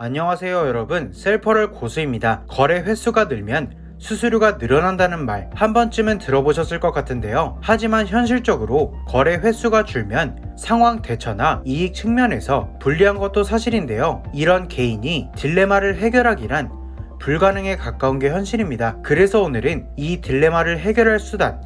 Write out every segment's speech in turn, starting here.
안녕하세요 여러분. 셀퍼럴 고수입니다. 거래 횟수가 늘면 수수료가 늘어난다는 말 한 번쯤은 들어보셨을 것 같은데요. 하지만 현실적으로 거래 횟수가 줄면 상황 대처나 이익 측면에서 불리한 것도 사실인데요. 이런 개인이 딜레마를 해결하기란 불가능에 가까운 게 현실입니다. 그래서 오늘은 이 딜레마를 해결할 수단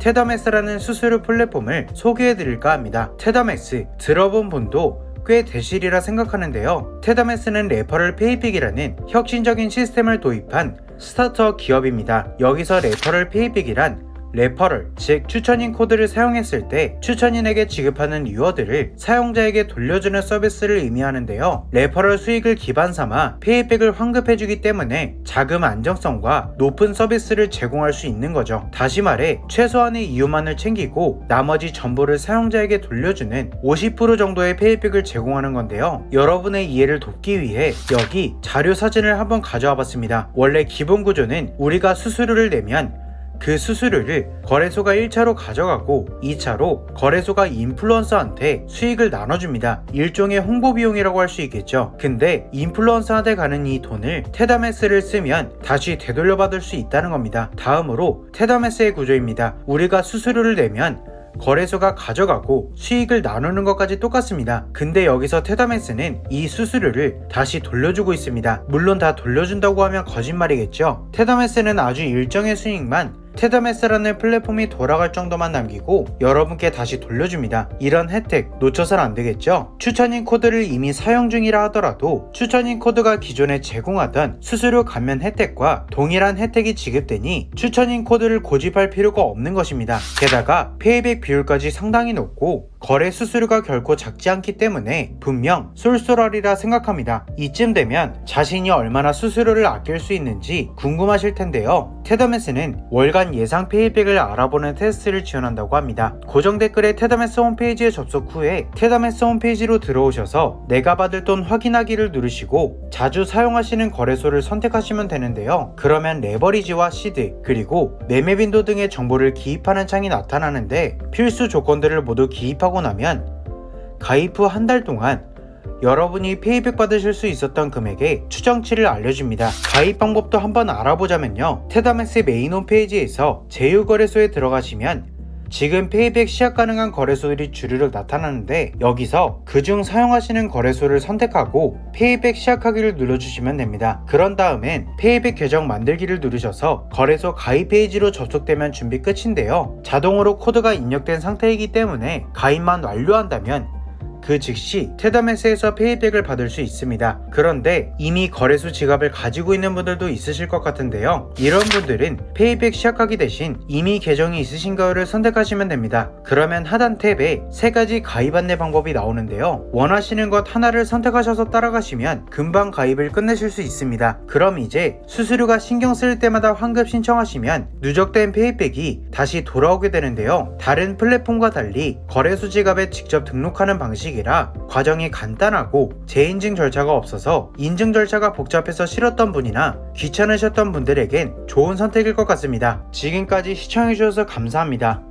테더맥스라는 수수료 플랫폼을 소개해 드릴까 합니다. 테더맥스 들어본 분도 꽤 되시리라 생각하는데요. 테더맥스는 레퍼럴 페이픽이라는 혁신적인 시스템을 도입한 스타트업 기업입니다. 여기서 레퍼럴 페이픽이란 레퍼럴, 즉 추천인 코드를 사용했을 때 추천인에게 지급하는 유어들을 사용자에게 돌려주는 서비스를 의미하는데요. 레퍼럴 수익을 기반 삼아 페이백을 환급해주기 때문에 자금 안정성과 높은 서비스를 제공할 수 있는 거죠. 다시 말해 최소한의 이유만을 챙기고 나머지 전부를 사용자에게 돌려주는 50% 정도의 페이백을 제공하는 건데요. 여러분의 이해를 돕기 위해 여기 자료 사진을 한번 가져와 봤습니다. 원래 기본 구조는 우리가 수수료를 내면 그 수수료를 거래소가 1차로 가져가고 2차로 거래소가 인플루언서한테 수익을 나눠줍니다. 일종의 홍보 비용이라고 할 수 있겠죠. 근데 인플루언서한테 가는 이 돈을 테다메스를 쓰면 다시 되돌려받을 수 있다는 겁니다. 다음으로 테다메스의 구조입니다. 우리가 수수료를 내면 거래소가 가져가고 수익을 나누는 것까지 똑같습니다. 근데 여기서 테다메스는 이 수수료를 다시 돌려주고 있습니다. 물론 다 돌려준다고 하면 거짓말이겠죠. 테다메스는 아주 일정의 수익만 테더메스라는 플랫폼이 돌아갈 정도만 남기고 여러분께 다시 돌려줍니다. 이런 혜택 놓쳐선 안 되겠죠? 추천인 코드를 이미 사용 중이라 하더라도 추천인 코드가 기존에 제공하던 수수료 감면 혜택과 동일한 혜택이 지급되니 추천인 코드를 고집할 필요가 없는 것입니다. 게다가 페이백 비율까지 상당히 높고 거래 수수료가 결코 작지 않기 때문에 분명 쏠쏠하리라 생각합니다. 이쯤 되면 자신이 얼마나 수수료를 아낄 수 있는지 궁금하실 텐데요. 테더메스는 월간 예상 페이백을 알아보는 테스트를 지원한다고 합니다. 고정 댓글에 테더메스 홈페이지에 접속 후에 테더메스 홈페이지로 들어오셔서 내가 받을 돈 확인하기를 누르시고 자주 사용하시는 거래소를 선택하시면 되는데요. 그러면 레버리지와 시드 그리고 매매 빈도 등의 정보를 기입하는 창이 나타나는데 필수 조건들을 모두 기입하고 나면 가입 후 한 달 동안 여러분이 페이백 받으실 수 있었던 금액의 추정치를 알려줍니다. 가입 방법도 한번 알아보자면요. 테다맥스 메인 홈페이지에서 제휴거래소에 들어가시면 지금 페이백 시작 가능한 거래소들이 주르륵 나타나는데 여기서 그중 사용하시는 거래소를 선택하고 페이백 시작하기를 눌러주시면 됩니다. 그런 다음엔 페이백 계정 만들기를 누르셔서 거래소 가입 페이지로 접속되면 준비 끝인데요. 자동으로 코드가 입력된 상태이기 때문에 가입만 완료한다면 그 즉시 테더메스에서 페이백을 받을 수 있습니다. 그런데 이미 거래소 지갑을 가지고 있는 분들도 있으실 것 같은데요. 이런 분들은 페이백 시작하기 대신 이미 계정이 있으신가요를 선택하시면 됩니다. 그러면 하단 탭에 세 가지 가입 안내 방법이 나오는데요. 원하시는 것 하나를 선택하셔서 따라가시면 금방 가입을 끝내실 수 있습니다. 그럼 이제 수수료가 신경 쓸 때마다 환급 신청하시면 누적된 페이백이 다시 돌아오게 되는데요. 다른 플랫폼과 달리 거래소 지갑에 직접 등록하는 방식이라 과정이 간단하고 재인증 절차가 없어서 인증 절차가 복잡해서 싫었던 분이나 귀찮으셨던 분들에겐 좋은 선택일 것 같습니다. 지금까지 시청해주셔서 감사합니다.